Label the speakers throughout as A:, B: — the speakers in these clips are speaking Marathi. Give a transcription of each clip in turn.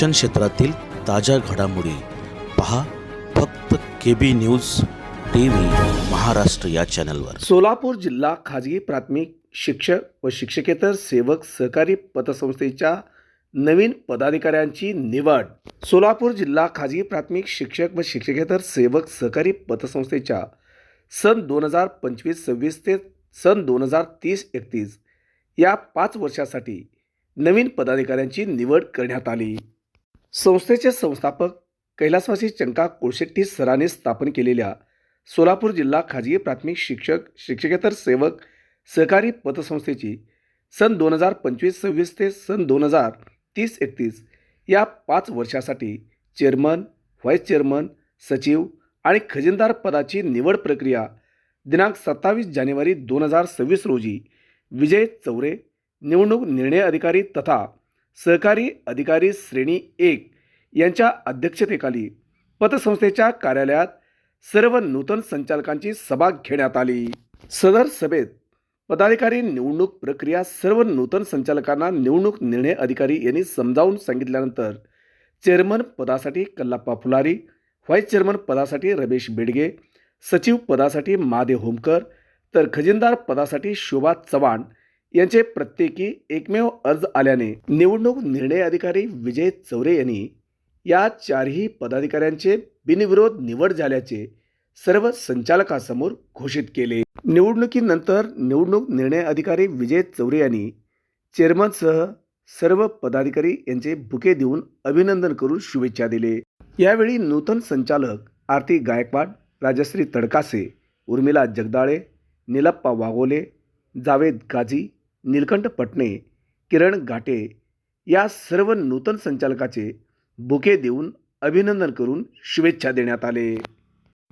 A: शिक्षण क्षेत्रातील ताज्या घडामोडी पहा फक्त K B news T V Maharashtra या चॅनलवर.
B: सोलापूर जिल्हा खाजगी प्राथमिक शिक्षक व शिक्षकेतर सेवक सहकारी पतसंस्थेच्या नवीन पदाधिकाऱ्यांची निवड. सोलापूर जिल्हा खाजगी प्राथमिक शिक्षक व शिक्षकेतर सेवक सहकारी पतसंस्थेच्या सन दोन हजार पंचवीस सव्वीस ते सन दोन हजार तीस एकतीस या पाच वर्षासाठी नवीन पदाधिकाऱ्यांची निवड करण्यात आली. संस्थेचे संस्थापक कैलासवासी चंका कुळशेट्टी सरांनी स्थापन केलेल्या सोलापूर जिल्हा खाजगी प्राथमिक शिक्षक शिक्षकेतर सेवक सहकारी पतसंस्थेची सन दोन हजार पंचवीस सव्वीस ते सन दोन हजार तीस एकतीस या पाच वर्षासाठी चेअरमन व्हाईस चेअरमन सचिव आणि खजिनदार पदाची निवड प्रक्रिया दिनांक सत्तावीस जानेवारी दोन हजार सव्वीस रोजी विजय चौरे निवडणूक निर्णय अधिकारी तथा सहकारी अधिकारी श्रेणी एक यांच्या अध्यक्षतेखाली पतसंस्थेच्या कार्यालयात सर्व नूतन संचालकांची सभा घेण्यात आली. सदर सभेत पदाधिकारी निवडणूक प्रक्रिया सर्व नूतन संचालकांना निवडणूक निर्णय अधिकारी यांनी समजावून सांगितल्यानंतर चेअरमन पदासाठी कल्लाप्पा फुलारी व्हाईस चेअरमन पदासाठी रमेश बेडगे सचिव पदासाठी महादेव होमकर तर खजिनदार पदासाठी शोभा चव्हाण यांचे प्रत्येकी एकमेव अर्ज आल्याने निवडणूक निर्णय अधिकारी विजय चौरे यांनी या चारही पदाधिकाऱ्यांचे बिनविरोध निवड झाल्याचे सर्व संचालकांसमोर घोषित केले. निवडणुकीनंतर निवडणूक निर्णय अधिकारी विजय चौरे यांनी चेअरमनसह सर्व पदाधिकारी यांचे बुके देऊन अभिनंदन करून शुभेच्छा दिले. यावेळी नूतन संचालक आरती गायकवाड राजश्री तडकासे उर्मिला जगदाळे निलप्पा वाघोले जावेद गाजी नीलकंठ पटणे किरण घाटे या सर्व नूतन संचालकाचे बुके देऊन अभिनंदन करून शुभेच्छा देण्यात आले.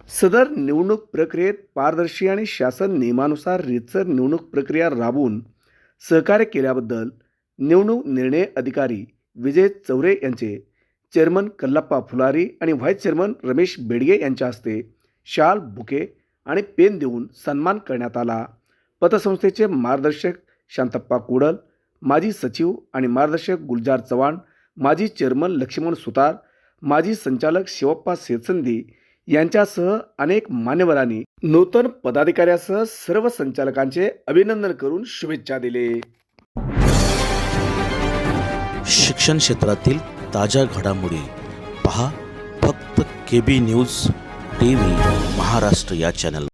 B: सदर निवडणूक प्रक्रियेत पारदर्शी आणि शासन नियमानुसार रितसर निवडणूक प्रक्रिया राबवून सहकार्य केल्याबद्दल निवडणूक निर्णय अधिकारी विजय चौरे यांचे चेअरमन कल्लाप्पा फुलारी आणि व्हाईस चेअरमन रमेश बेडगे यांच्या हस्ते शाल बुके आणि पेन देऊन सन्मान करण्यात आला. पतसंस्थेचे मार्गदर्शक शांतप्पा कुडल माजी सचिव आणि मार्गदर्शक गुलजार चव्हाण माजी चेअरमन लक्ष्मण सुतार माजी संचालक शिवप्पा सेतसंदी यांच्यासह अनेक मान्यवरांनी नूतन पदाधिकाऱ्यासह सर्व संचालकांचे अभिनंदन करून शुभेच्छा दिले.
A: शिक्षण क्षेत्रातील ताज्या घडामोडी पहा फक्त K B news T V Maharashtra या चॅनल